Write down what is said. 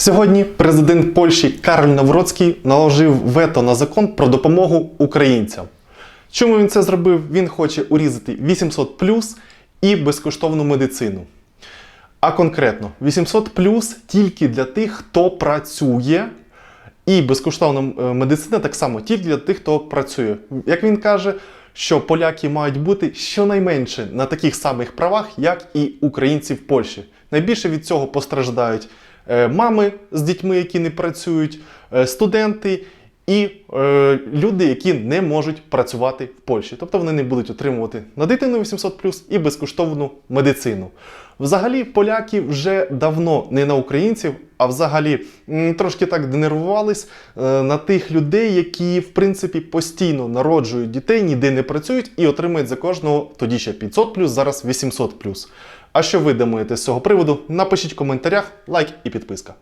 Сьогодні президент Польщі Кароль Навроцький наложив вето на закон про допомогу українцям. Чому він це зробив? Він хоче урізати 800 і безкоштовну медицину. А конкретно 800 тільки для тих, хто працює, і безкоштовна е, медицина так само тільки для тих, хто працює. Як він каже, що поляки мають бути щонайменше на таких самих правах, як і українці в Польщі. Найбільше від цього постраждають мами з дітьми, які не працюють, е, студенти і е, люди, які не можуть працювати в Польщі. Тобто вони не будуть отримувати на дитину 800 і безкоштовну медицину. Взагалі, поляки вже давно не на українців, а взагалі трошки так денервувались е, на тих людей, які в принципі постійно народжують дітей, ніде не працюють і отримують за кожного тоді ще 500 зараз 800 А що ви думаєте з цього приводу? Напишіть в коментарях, лайк і підписка.